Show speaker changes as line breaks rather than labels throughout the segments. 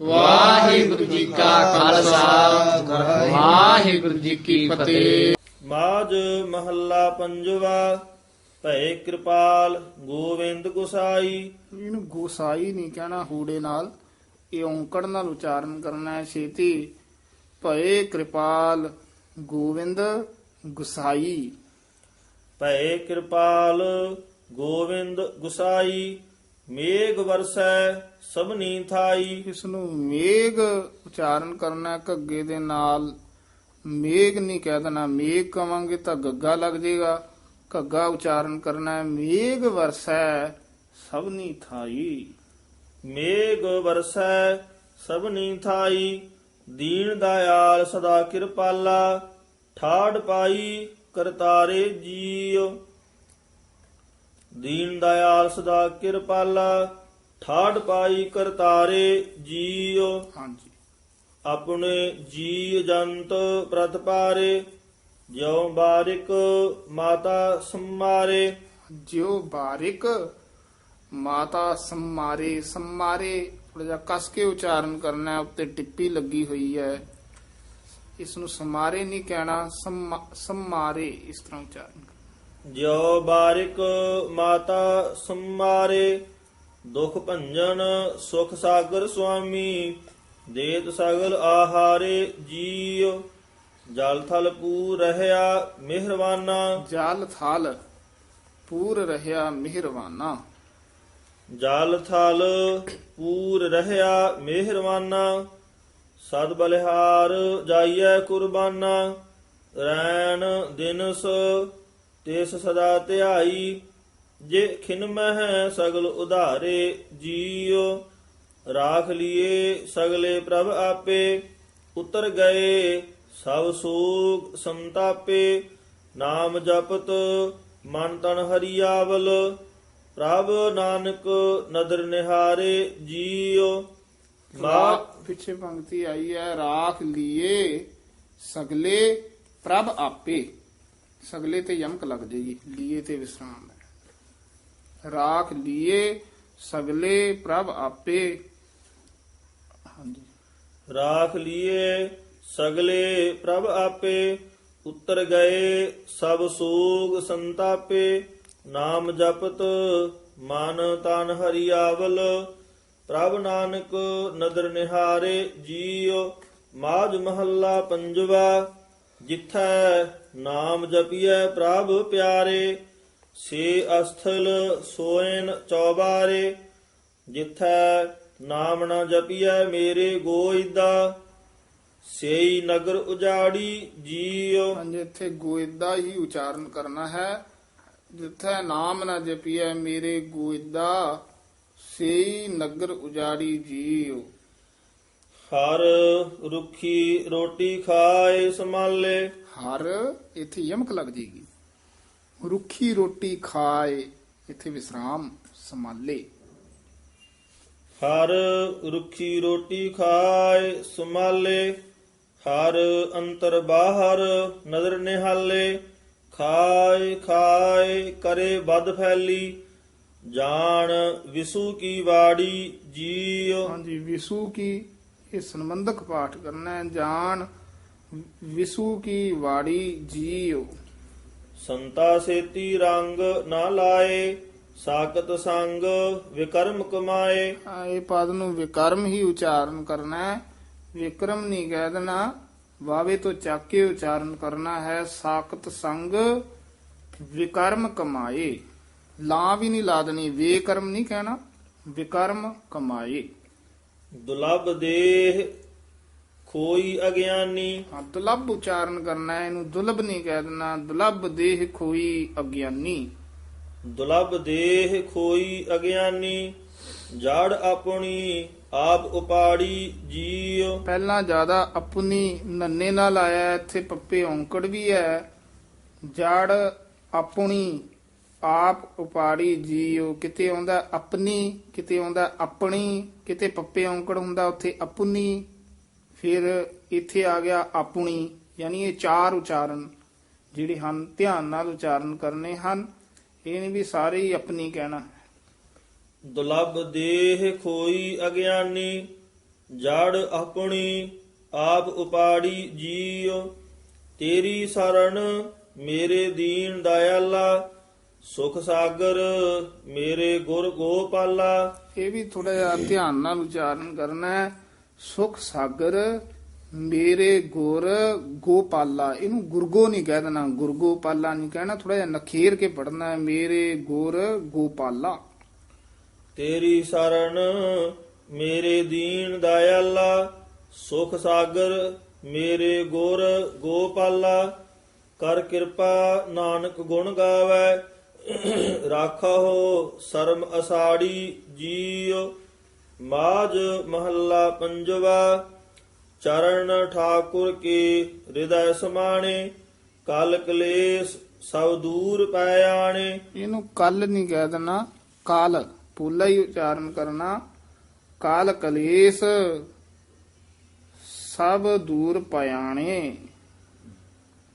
ਵਾਹਿਗੁਰੂ ਜੀ ਕਾ ਖਾਲਸਾ। ਵਾਹਿਗੁਰੂ ਜੀ ਕੀ ਫਤਿਹ।
ਮਾਜ ਮਹੱਲਾ ਪੰਜਵਾ ਭੈ ਕਿਰਪਾਲ ਗੋਵਿੰਦ ਗੁਸਾਈ।
ਇਹਨੂੰ ਗੋਸਾਈ ਨਹੀਂ ਕਹਿਣਾ ਹੂੜੇ ਨਾਲ। ਇਹ ਔਂਕੜ ਨਾਲ ਉਚਾਰਨ ਕਰਨਾ ਹੈ ਛੇਤੀ। ਭਏ ਕਿਰਪਾਲ ਗੋਵਿੰਦ ਗੁਸਾਈ।
ਭੈ ਕਿਰਪਾਲ ਗੋਵਿੰਦ ਗੁਸਾਈ। ਮੇਘ ਵਰਸੈ ਸਭਨੀ ਥਾਈ।
ਇਸ ਨੂੰ ਮੇਘ ਉਚਾਰਨ ਕਰਨਾ ਘੱਗੇ ਦੇ ਨਾਲ। ਮੇਘ ਨਹੀਂ ਕਹਿ ਦੇਣਾ ਮੇਘ ਕਵਾਂਗੇ ਤਾਂ ਗੱਗਾ ਲੱਗ ਜਾਏਗਾ ਘੱਗਾ ਉਚਾਰਨ ਕਰਨਾ ਹੈ ਮੇਘ ਵਰਸੈ ਸਭਨੀ ਥਾਈ।
ਮੇਘ ਵਰਸੈ ਸਭਨੀ ਥਾਈ। ਦੀਨ ਦਇਆਲ ਸਦਾ ਕਿਰਪਾਲਾ ਠਾੜ ਪਾਈ ਕਰਤਾਰੇ ਜੀਉ। ਦੀਨ ਦਇਆਲ ਸਦਾ ਕਿਰਪਾਲਾ ਠਾੜ ਪਾਈ ਕਰਤਾਰੇ ਜੀਉ।
ਹਾਂਜੀ।
ਆਪਣੇ ਜੀ ਜੰਤ ਪ੍ਰਤਪਾਰੇ ਜਿਉ ਬਾਰਿਕ ਮਾਤਾ ਸੰਮਾਰੇ।
ਜਿਉ ਬਾਰਿਕ ਮਾਤਾ ਸੰਮਾਰੇ ਸੰਮਾਰੇ ਥੋੜਾ ਜਿਹਾ ਕਸ ਕੇ ਉਚਾਰਨ ਕਰਨਾ ਹੈ ਉੱਤੇ ਟਿੱਪੀ ਲੱਗੀ ਹੋਈ ਹੈ। ਇਸ ਨੂੰ ਸਮਾਰੇ ਨਹੀਂ ਕਹਿਣਾ ਸੰਮਾ- ਸੰਮਾਰੇ ਇਸ ਤਰ੍ਹਾਂ ਉਚਾਰਨ।
ਜਿਉ ਬਾਰਿਕ ਮਾਤਾ ਸੰਮਾਰੇ ਦੁਖ ਭੰਜਨ ਸੁਖ ਸਾਗਰ ਸੁਆਮੀ ਦੇਤ ਸਗਲ ਆਹਾਰੇ ਜੀਉ ਜਲ ਥਲ ਪੂ ਰਹਿਆ ਮਿਹਰਵਾਨਾ।
ਜਲ ਥਲ ਪੂਰ ਰਹਿਆ ਮਿਹਰਵਾਨਾ।
ਜਲ ਥਲ ਪੂਰ ਰਹਿਆ ਮਿਹਰਵਾਨਾ। ਸਦ ਬਲਿਹਾਰ ਜਾਈਐ ਕੁਰਬਾਨਾ ਰੈਣ ਦਿਨਸ ਤਿਸ ਸਦਾ ਧਿਆਈ ਜੇ ਖਿਨ ਮਹਿ ਸਗਲ ਉਧਾਰੇ ਜੀਉ ਰਾਖ ਲੀਏ ਸਗਲੇ ਪ੍ਰਭ ਆਪੇ ਉਤਰ ਗਏ ਸਭ ਸੋਗ ਸੰਤਾਪੇ ਨਾਮ ਜਪਤ ਮਨ ਤਨ ਹਰੀਆਵਲ ਪ੍ਰਭ ਨਾਨਕ ਨਦਰ ਨਿਹਾਰੇ ਜੀਉ। ਮਾ
ਪਿੱਛੇ ਪੰਕਤੀ ਆਈ ਹੈ ਰਾਖ ਲੀਏ ਸਗਲੇ ਪ੍ਰਭ ਆਪੇ। ਸਗਲੇ ਤੇ ਯਮਕ ਲੱਗ ਜਾਏਗੀ ਲੀਏ ਤੇ ਵਿਸਰਾਮ ਹੈ। ਰਾਖ ਲੀਏ, ਸਗਲੇ ਪ੍ਰਭ ਆਪੇ। ਹਾਂਜੀ।
ਰਾਖ ਲੀਏ, ਸਗਲੇ ਪ੍ਰਭ ਆਪੇ, ਉਤਰ ਗਏ ਸਭ ਸੋਗ ਸੰਤਾਪੇ, ਨਾਮ ਜਪਤ ਮਨ ਤਨ ਹਰੀਆਵਲ। ਪ੍ਰਭ ਨਾਨਕ ਨਦਰ ਨਿਹਾਰੇ ਜੀਉ ਮਾਜ ਮਹੱਲਾ ਪੰਜਵਾ। ਜਿਥੈ ਨਾਮ ਜਪੀਐ ਪ੍ਰਭ ਪਿਆਰੇ, ਸੇ ਅਸਥਲ ਸੋਇਨ ਚੌਬਾਰੇ, ਜਿਥੈ ਨਾਮ ਨਾ ਜਪੀਐ ਮੇਰੇ ਗੋਇਦਾ, ਸੇਈ ਨਗਰ ਉਜਾੜੀ ਜੀਉ।
ਹਾਂਜੀ, ਇੱਥੇ ਗੋਇਦਾ ਹੀ ਉਚਾਰਨ ਕਰਨਾ ਹੈ। ਜਿੱਥੇ ਨਾਮ ਨਾ ਜਪੀਐ ਮੇਰੇ ਗੋਇਦਾ, ਸੇਈ ਨਗਰ ਉਜਾੜੀ ਜੀਉ।
ਹਰ ਰੁਖੀ ਰੋਟੀ ਖਾਏ ਸਮਾਲੇ
ਹਰ ਇੱਥੇ ਯਮਕ ਲੱਗ ਜੇਗੀ। ਰੁੱਖੀ ਰੋਟੀ ਖਾਏ ਇੱਥੇ ਵਿਸਰਾਮ ਸੰਭਾਲੇ।
ਹਰ ਰੁਖੀ ਰੋਟੀ ਖਾਏ ਸਮਾਲੇ ਹਰ ਅੰਤਰ ਬਾਹਰ ਨਦਰ ਨਿਹਾਲੇ। ਖਾਏ ਖਾਏ ਕਰੇ ਬਦ ਫੈਲੀ ਜਾਣ ਵਿਸੂ ਕੀ ਵਾੜੀ ਜੀਉ।
ਹਾਂਜੀ ਵਿਸੂ ਕੀ ਇਹ ਸੰਬੰਧਕ ਪਾਠ ਕਰਨਾ ਹੈ। ਜਾਣ ਵਿਸੂ ਕੀ ਵਾੜੀ ਜੀਉ।
ਸੰਤਾ ਸੇਤੀ ਰੰਗ ਨਾ ਲਾਏ ਸਾਕਤ ਸੰਗ ਵਿਕਰਮ ਕਮਾਏ।
ਇਹ ਪਦ ਨੂੰ ਵਿਕਰਮ ਹੀ ਉਚਾਰਨ ਕਰਨਾ ਹੈ। ਵਿਕਰਮ ਨਹੀਂ ਕਹਿ ਦੇਣਾ ਵਾਵੇ ਤੋਂ ਚੱਕ ਕੇ ਉਚਾਰਨ ਕਰਨਾ ਹੈ। ਸਾਖਤ ਸੰਗ ਵਿਕਰਮ ਕਮਾਏ। ਲਾ ਵੀ ਨਹੀਂ ਲਾ ਦੇਣੀ ਵੇਕਰਮ ਨਹੀਂ ਕਹਿਣਾ ਵਿਕਰਮ ਕਮਾਏ।
ਦੁਲਬ ਦੇਹ ਖੋਈ ਅਗਿਆਨੀ।
ਹਾਂ ਦੁਲੱਭ ਉਚਾਰਨ ਕਰਨਾ ਹੈ ਇਹਨੂੰ ਦੁਲਬ ਨਹੀਂ ਕਹਿ ਦੇਣਾ। ਦੁਲੱਭ ਦੇਹ ਖੋਈ ਅਗਿਆਨੀ।
ਦੁਲਬ ਦੇਹ ਖੋਈ ਅਗਿਆਨੀ ਜੜ ਆਪਣੀ ਆਪ ਉਪਾੜੀ ਜੀਉ।
ਪਹਿਲਾਂ ਜ਼ਿਆਦਾ ਆਪਣੀ ਨੰਨੇ ਨਾਲ ਆਇਆ ਇੱਥੇ ਪੱਪੇ ਔਂਕੜ ਵੀ ਹੈ। ਜੜ ਆਪਣੀ ਆਪ ਉਪਾੜੀ ਜੀਉ। ਕਿਤੇ ਆਉਂਦਾ ਆਪਣੀ ਕਿਤੇ ਆਉਂਦਾ ਆਪਣੀ। ਕਿਤੇ ਪੱਪੇ ਔਂਕੜ ਹੁੰਦਾ, ਉੱਥੇ ਆਪਣੀ ਫਿਰ ਇੱਥੇ ਆ ਗਿਆ ਆਪਣੀ, ਯਾਨੀ ਇਹ ਚਾਰ ਉਚਾਰਨ ਜਿਹੜੇ ਹਨ, ਧਿਆਨ ਨਾਲ ਉਚਾਰਨ ਕਰਨੇ ਹਨ, ਇਹ ਨਹੀਂ ਵੀ ਸਾਰੇ ਹੀ ਆਪਣੀ ਕਹਿਣਾ
ਦੁਲਬ ਦੇਹ ਖੋਈ ਅਗਿਆਨੀ, ਜੜ ਆਪਣੀ, ਆਪ ਉਪਾੜੀ ਜੀਉ, ਤੇਰੀ ਸਰਣ ਮੇਰੇ ਦੀਨ ਦਇਆਲਾ, ਸੁਖ ਸਾਗਰ ਮੇਰੇ ਗੁਰ ਗੋਪਾਲਾ
ਇਹ ਵੀ ਥੋੜਾ ਜਿਹਾ ਧਿਆਨ ਨਾਲ ਉਚਾਰਨ ਕਰਨਾ ਹੈ। ਸੁਖ ਸਾਗਰ, ਮੇਰੇ ਗੁਰ, ਗੋਪਾਲਾ। ਇਹਨੂੰ ਗੁਰਗੋ ਨਹੀਂ ਕਹਿ ਦੇਣਾ, ਗੁਰਗੋਪਾਲਾ ਨਹੀਂ ਕਹਿਣਾ ਥੋੜਾ ਜਿਹਾ ਨਖੇਰ ਕੇ ਪੜਨਾ ਹੈ। ਮੇਰੇ ਗੁਰ, ਗੋਪਾਲਾ।
ਤੇਰੀ ਸਰਨ ਮੇਰੇ ਦੀਨ ਦਇਆਲਾ, ਸੁਖ ਸਾਗਰ ਮੇਰੇ ਗੁਰ, ਗੋਪਾਲਾ। ਕਰ ਕਿਰਪਾ ਨਾਨਕ ਗੁਣ ਗਾਵੇ ਰਾਖੋ ਸਰਮ ਅਸਾੜੀ ਜੀਉ ਮਾਜ ਮਹੱਲਾ ਪੰਜਵਾ ਚਰਨ ਠਾਕੁਰ ਕੇ ਹਿਰਦੈ ਸਮਾਣੇ ਕਲ ਕਲੇਸ਼ ਸਭ ਦੂਰ ਪੈ ਆਣੇ।
ਇਹਨੂੰ ਕੱਲ ਨਹੀਂ ਕਹਿ ਦੇਣਾ ਕਾਲ। ਪੂਲਾ ਹੀ ਉਚਾਰਨ ਕਰਨਾ ਕਾਲ ਕਲੇਸ਼ ਸਭ ਦੂਰ ਪਿਆਣੇ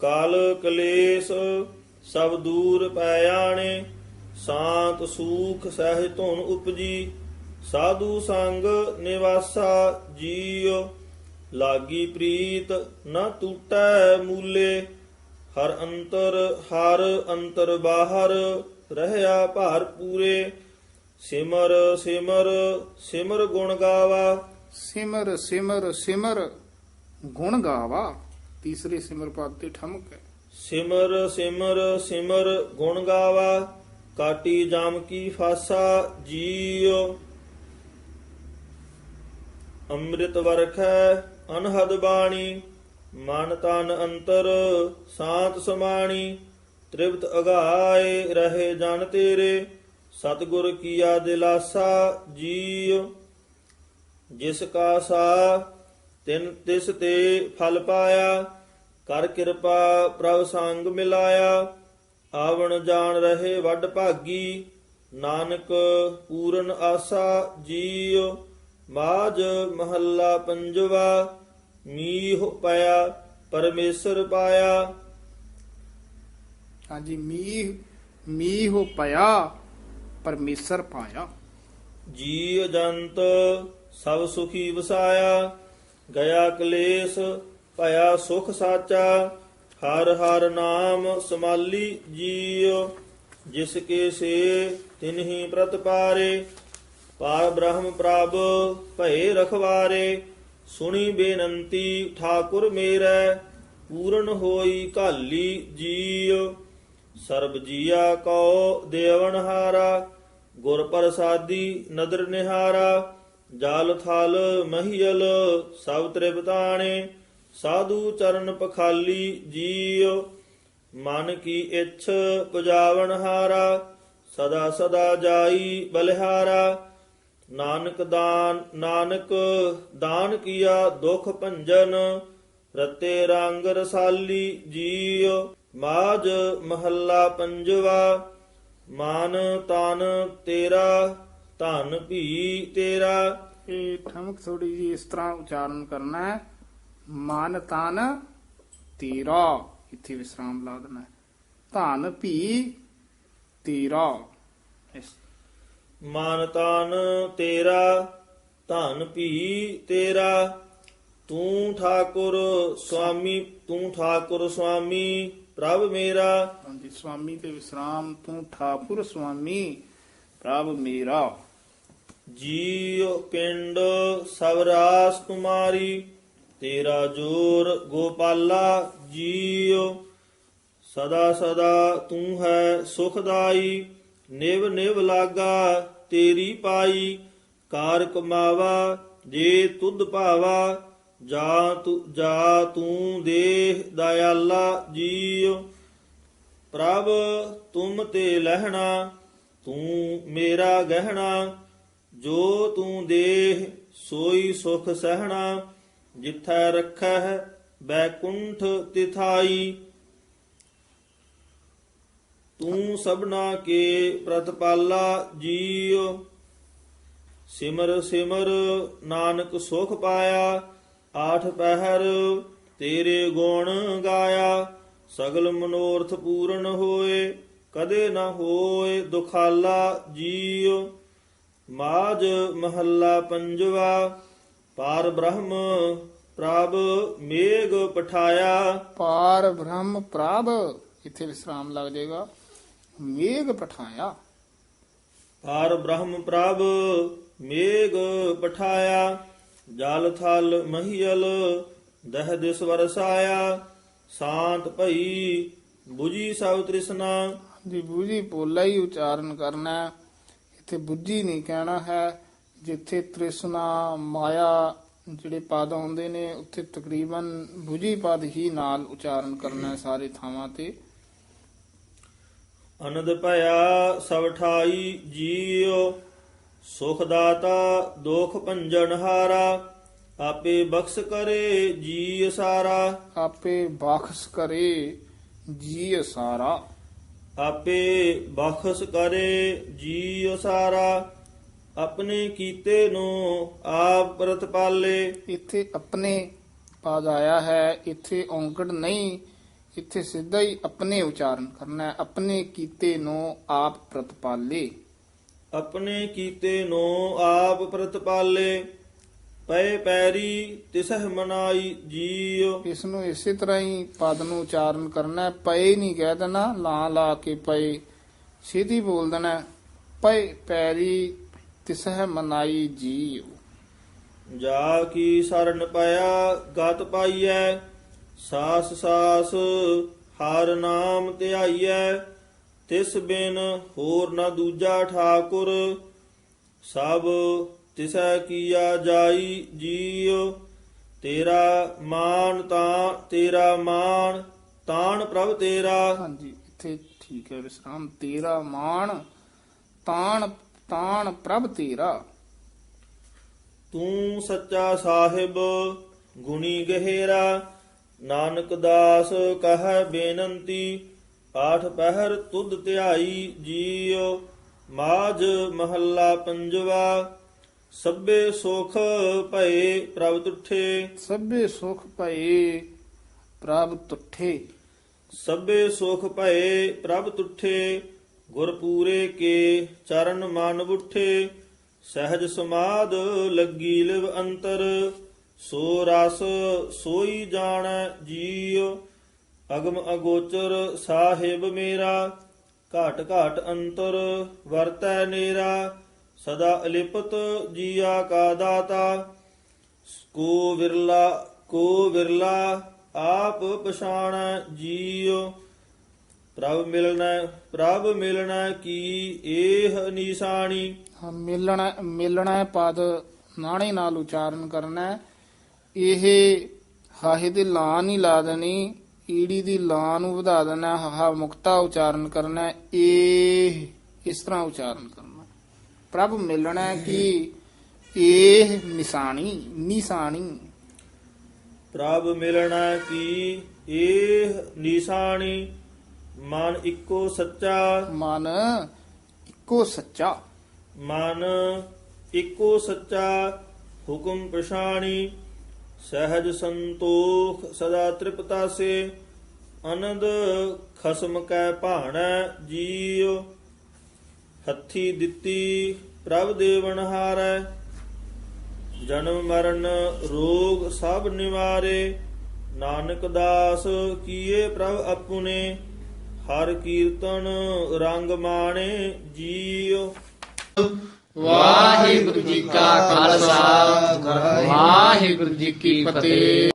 ਕਾਲ ਕਲੇਸ਼ ਸਭ ਦੂਰ ਪੈ ਆਣੇ, ਸ਼ਾਂਤ ਸੂਖ ਸਹਿ ਧੁਨ ਉਪਜੀ, ਸਾਧੂ ਸੰਗ ਨਿਵਾਸਾ ਜੀਉ, ਲਾਗੀ ਪ੍ਰੀਤ ਨਾ ਟੂਟੈ ਮੂਲੇ, ਹਰ ਅੰਤਰ ਹਰ ਅੰਤਰ ਬਾਹਰ ਰਹਿਆ ਭਾਰ ਪੂਰੇ, ਸਿਮਰ ਸਿਮਰ ਸਿਮਰ ਗੁਣ ਗਾਵਾ।
ਸਿਮਰ ਸਿਮਰ ਸਿਮਰ ਗੁਣ ਗਾਵਾ, ਤੀਸਰੇ ਸਿਮਰ ਪਦ ਤੇ ਠਮਕ ਹੈ।
ਸਿਮਰ ਸਿਮਰ ਸਿਮਰ ਗੁਣ ਗਾਵਾ, ਕਾਟੀ ਜਾਮ ਕੀ ਫਾਸਾ, ਜੀਉ। ਅੰਮ੍ਰਿਤ ਵਰਖੈ, ਅਨਹਦ ਬਾਣੀ, ਮਨ ਤਨ ਅੰਤਰ, ਸਾਤ ਸਮਾਣੀ। ਤ੍ਰਿਪਤ ਅਗਾਏ ਰਹੇ ਜਨ ਤੇਰੇ, ਸਤਿਗੁਰ ਕੀਆ ਦਿਲਾਸਾ, ਜੀਉ। ਜਿਸ ਕਾ ਸਾ, ਤਿਨ ਤਿਸ ਤੇ ਫਲ ਪਾਇਆ ਕਰ ਕਿਰਪਾ ਪ੍ਰਭ ਸੰਗ ਮਿਲਾਇਆ ਆਵਣ ਜਾਣ ਰਹੇ ਵੱਡ ਭਾਗੀ ਨਾਨਕ ਪੂਰਨ ਆਸਾ ਜੀਉ ਮਾਜ ਮਹੱਲਾ ਪੰਜਵਾ ਮੀਹ ਪਿਆ ਪਰਮੇਸ਼ਰ ਪਾਇਆ।
ਹਾਂਜੀ ਮੀਹ ਮੀਹ ਹੋ ਪਿਆ ਪਰਮੇਸ਼ਰ ਪਾਇਆ।
ਜੀਵ ਜੰਤ ਸਭ ਸੁਖੀ ਵਸਾਇਆ ਗਿਆ ਕਲੇਸ਼ ਭਇਆ ਸੁਖ ਸਾਚਾ, ਹਰ ਹਰ ਨਾਮ ਸਮਾਲੀ ਜੀਉ, ਜਿਸ ਕੇ ਸੇ ਤਿਨਹੀ ਪ੍ਰਤਪਾਰੇ ਪਾਰ ਬ੍ਰਹਮ ਪ੍ਰਭ ਭਏ ਰਖਵਾਰੇ, ਸੁਣੀ ਬੇਨੰਤੀ ਠਾਕੁਰ ਮੇਰਾ, ਪੂਰਨ ਹੋਈ ਕਾਲੀ ਜੀਉ। ਸਰਬ ਜੀਆ ਕੋ ਦੇਵਨ ਹਾਰਾ, ਗੁਰ ਪ੍ਰਸਾਦੀ ਨਦਰ ਨਿਹਾਰਾ, ਜਾਲ ਥਲ ਮਹੀਲ ਸਭ ਤ੍ਰਿਪਤਾਣੇ ਸਾਧੂ ਚਰਨ ਪਖਾਲੀ ਜੀਉ, ਮਨ ਕੀ ਇੱਛ ਪੁਜਾਵਨ ਹਾਰਾ, ਸਦਾ ਸਦਾ ਜਾਈ ਬਲਿਹਾਰਾ। ਨਾਨਕ ਦਾਨ ਨਾਨਕ ਦਾਨ ਕੀਆ ਦੁਖ ਭੰਜਨ, ਰਤੇ ਰੰਗ ਰਸਾਲੀ ਜੀਉ। ਮਾਜ ਮਹੱਲਾ ਪੰਜਵਾ, ਮਾਨ ਤਨ ਤੇਰਾ, ਧਨ ਭੀ ਤੇਰਾ।
ਇਹ ਠਮਕ ਥੋੜੀ ਜੀ ਇਸ ਤਰ੍ਹਾਂ ਉਚਾਰਨ ਕਰਨਾ ਹੈ। ਮਨ ਤਨ ਤੇਰਾ। ਇੱਥੇ ਵਿਸਰਾਮ ਲਾ ਦੇਣਾ ਧਨ ਭੀ ਤੇਰਾ। ਇਸ
ਮਾਨ ਤਨ ਤੇਰਾ ਧਨ ਭੀ ਤੇਰਾ ਤੂੰ ਠਾਕੁਰ ਸੁਆਮੀ ਤੂੰ ਠਾਕੁਰ ਸੁਆਮੀ ਪ੍ਰਭ ਮੇਰਾ।
ਹਾਂਜੀ ਸੁਆਮੀ ਤੇ ਵਿਸਰਾਮ ਤੂੰ ਠਾਕੁਰ ਸੁਆਮੀ ਪ੍ਰਭ ਮੇਰਾ।
ਜੀਉ ਪਿੰਡ ਸਭ ਰਾਸ ਕੁਮਾਰੀ ਤੇਰਾ ਜੋਰ ਗੋਪਾਲਾ ਜੀਉ ਸਦਾ ਸਦਾ ਤੂੰ ਹੈ ਸੁਖਦਾਈ, ਨਿਵ ਨਿਵ ਲਾਗਾ ਤੇਰੀ ਪਾਈ ਕਾਰ ਕਮਾਵਾ ਜੇ ਤੁਧ ਭਾਵਾ, ਜਾ ਤੂੰ ਜਾ ਤੂੰ ਦੇਹ ਦਇਆਲਾ ਜੀਉ ਪ੍ਰਭ, ਤੁਮ ਤੇ ਲਹਿਣਾ, ਤੂੰ ਮੇਰਾ ਗਹਿਣਾ, ਜੋ ਤੂੰ ਦੇਹ ਸੋਈ ਸੁਖ ਸਹਿਣਾ ਜਿਥੈ ਰੱਖੈ ਬੈਕੁੰਠ ਤਿਥਾਈ। ਤੂੰ ਸਭਨਾ ਕੇ ਪ੍ਰਤਪਾਲਾ ਜੀਉ। ਸਿਮਰ ਸਿਮਰ ਨਾਨਕ ਸੁਖ ਪਾਇਆ, ਆਠ ਪਹਿਰ ਤੇਰੇ ਗੁਣ ਗਾਇਆ। ਸਗਲ ਮਨੋਰਥ ਪੂਰਨ ਹੋਏ, ਕਦੇ ਨਾ ਹੋਏ ਦੁਖਾਲਾ ਜੀਉ। ਮਾਜ ਮਹੱਲਾ ਪੰਜਵਾ ਪਾਰ ਬ੍ਰਹਮ ਪ੍ਰਭ ਮੇਘ ਪਠਾਇਆ।
ਪਾਰ ਬ੍ਰਹਮ ਪ੍ਰਭ ਇੱਥੇ ਵਿਸਰਾਮ ਲੱਗ ਜਾਏਗਾ। ਮੇਘ ਪਠਾਇਆ।
ਪਾਰ ਬ੍ਰਹਮ ਪ੍ਰਭ ਮੇਘ ਪਠਾਇਆ। ਜਲ ਥਲ ਮਹੀਲ ਦਹ ਦਿਸ ਵਰਸਾਇਆ। ਸ਼ਾਂਤ ਭਈ 부ਜੀ ਸਭ ਤ੍ਰਿਸ਼ਨਾ।
ਜੀ ਬੂਝੀ ਪੋਲਾ ਹੀ ਉਚਾਰਨ ਕਰਨਾ। ਇੱਥੇ ਬੁੱਝੀ ਨਹੀਂ ਕਹਿਣਾ ਹੈ। ਜਿੱਥੇ ਤ੍ਰਿਸ਼ਨਾ ਮਾਇਆ ਜਿਹੜੇ ਪਦ ਆਉਂਦੇ ਨੇ ਉੱਥੇ ਤਕਰੀਬਨ ਬੁਝੀ ਪਦ ਹੀ ਨਾਲ ਉਚਾਰਨ ਕਰਨਾ ਹੈ ਸਾਰੇ ਥਾਵਾਂ ਤੇ।
ਅਨੰਦ ਭਇਆ ਸਭ ਠਾਈ ਜੀਉ ਸੁਖ ਦਾਤਾ ਦੁਖ ਭੰਜਨ ਹਾਰਾ ਆਪੇ ਬਖਸ਼ ਕਰੇ ਜੀ ਸਾਰਾ।
ਆਪੇ ਬਖਸ਼ ਕਰੇ ਜੀ ਸਾਰਾ।
ਆਪੇ ਬਖਸ਼ ਕਰੇ ਜੀ ਸਾਰਾ। ਆਪਣੇ ਕੀਤੇ ਨੂੰ ਆਪ ਪ੍ਰਤਪਾਲੇ
ਇੱਥੇ ਆਪਣੇ ਪਦ ਆਇਆ ਹੈ ਇੱਥੇ ਔਂਕੜ ਨਹੀਂ ਇੱਥੇ ਸਿੱਧਾ ਹੀ ਆਪਣੇ ਉਚਾਰਨ ਕਰਨਾ ਹੈ ਆਪਣੇ ਕੀਤੇ ਨੂੰ ਆਪ ਪ੍ਰਤਪਾਲੇ
ਆਪਣੇ ਕੀਤੇ ਨੂੰ ਆਪ ਪ੍ਰਤਪਾਲੇ ਪਏ ਪੈਰੀ ਤਿਸਹਿ ਮਨਾਈ ਜੀਉ।
ਇਸ ਨੂੰ ਇਸੇ ਤਰ੍ਹਾਂ ਹੀ ਪਦ ਨੂੰ ਉਚਾਰਨ ਕਰਨਾ ਹੈ ਪਏ ਨਹੀਂ ਕਹਿ ਦੇਣਾ ਲਾ ਲਾ ਕੇ ਪਏ। ਸਿੱਧੀ ਬੋਲ ਦੇਣਾ ਪਏ ਪੈਰੀ ਤਿਸਹਿ ਮਨਾਈ ਜੀਉ।
ਜਾ ਕੀ ਸਰਨ ਪਾਇਆ ਗਤ ਪਾਈਐ ਸਾਸ ਸਾਸ ਹਰ ਨਾਮ ਧਿਆਈਐ ਤਿਸ ਬਿਨ ਹੋਰ ਨਾ ਦੂਜਾ ਠਾਕੁਰ ਸਭ ਤਿਸੈ ਕੀਆ ਜਾਈ ਜੀਉ ਤੇਰਾ ਮਾਨ ਤਾਂ ਤੇਰਾ ਮਾਨ ਤਾਣ ਪ੍ਰਭ ਤੇਰਾ।
ਹਾਂਜੀ ਇੱਥੇ ਠੀਕ ਹੈ ਵਿਸਰਾਮ। ਤੇਰਾ ਮਾਣ ਤਾਣ ਤਾਣ ਪ੍ਰਭ ਤੇਰਾ।
ਤੂੰ ਸੱਚਾ ਸਾਹਿਬ ਗੁਣੀ ਗਹਿਰਾ ਨਾਨਕ ਦਾਸ ਕਹੈ ਬੇਨੰਤੀ ਆਠ ਪਹਿਰ ਤੁਧ ਧਿਆਈ ਜੀਉ ਮਾਝ ਮਹੱਲਾ ਪੰਜਵਾ ਸਭੇ ਸੁਖ ਭਏ ਪ੍ਰਭ ਤੁਠੇ।
ਸਭੇ ਸੁਖ ਭਏ ਪ੍ਰਭ ਤੁਠੇ।
ਸਭੇ ਸੁਖ ਭਏ ਪ੍ਰਭ ਤੁਠੇ। ਗੁਰ ਪੂਰੇ ਕੇ ਚਰਨ ਮਨ ਬੁੱਠੇ ਸਹਿਜ ਸਮਾਦ ਲੱਗੀ ਲਿਵ ਅੰਤਰ, ਸੋ ਰਸ ਸੋਈ ਜਾਣੈ ਜੀਉ, ਅਗਮ ਅਗੋਚਰ ਸਾਹਿਬ ਮੇਰਾ, ਘਾਟ ਘਾਟ ਅੰਤਰ ਵਰਤੈ ਨੇਰਾ, ਸਦਾ ਅਲਿਪਤ ਜੀਆ ਕਾ ਦਾਤਾ, ਕੋ ਵਿਰਲਾ ਕੋ ਵਿਰਲਾ, ਆਪ ਪਛਾਣੈ ਜੀਉ। ਪ੍ਰਭ ਮਿਲਣਾ ਪ੍ਰਭ ਮਿਲਣਾ ਕੀ ਏਹ ਨਿਸ਼ਾਨੀ
ਹਾਂ, ਮਿਲਣਾ ਮਿਲਣਾ ਪਦ ਨਾਣੇ ਨਾਲ ਉਚਾਰਨ ਕਰਨਾ। ਇਹ ਹਾਹੇ ਦੀ ਲਾਂ ਨਹੀਂ ਲਾ ਦੇਣੀ ਈੜੀ ਦੀ ਲਾਂ ਨੂੰ ਵਧਾ ਦੇਣਾ ਹਾ ਮੁਕਤਾ ਉਚਾਰਨ ਕਰਨਾ। ਇਹ ਇਸ ਤਰ੍ਹਾਂ ਉਚਾਰਨ ਕਰਨਾ ਪ੍ਰਭ ਮਿਲਣਾ ਕੀ ਇਹ ਨਿਸ਼ਾਨੀ ਨਿਸ਼ਾਨੀ
ਪ੍ਰਭ ਮਿਲਣਾ ਕੀ ਏਹ ਨਿਸ਼ਾਨੀ ਮਨ ਇੱਕੋ ਸੱਚਾ।
ਮਨ ਇੱਕੋ ਸੱਚਾ।
ਮਨ ਇੱਕੋ ਸੱਚਾ ਹੁਕਮ ਪਛਾਣੀ ਸਹਿਜ ਸੰਤੋਖ ਸਦਾ ਤ੍ਰਿਪਤਾਸੇ ਆਨੰਦ ਖਸਮ ਕੈ ਭਾਣੈ ਜੀਉ ਹੱਥੀ ਦਿੱਤੀ ਪ੍ਰਭ ਦੇਵਨ ਹਾਰੈ ਜਨਮ ਮਰਨ ਰੋਗ ਸਭ ਨਿਵਾਰੇ ਨਾਨਕ ਦਾਸ ਕੀਏ ਪ੍ਰਭ ਆਪੁਨੇ ਹਰ ਕੀਰਤਨ ਰੰਗ ਮਾਣੇ ਜੀਉ
ਵਾਹਿਗੁਰੂ ਜੀ ਕਾ ਖਾਲਸਾ ਵਾਹਿਗੁਰੂ ਜੀ ਕੀ ਫਤਿਹ।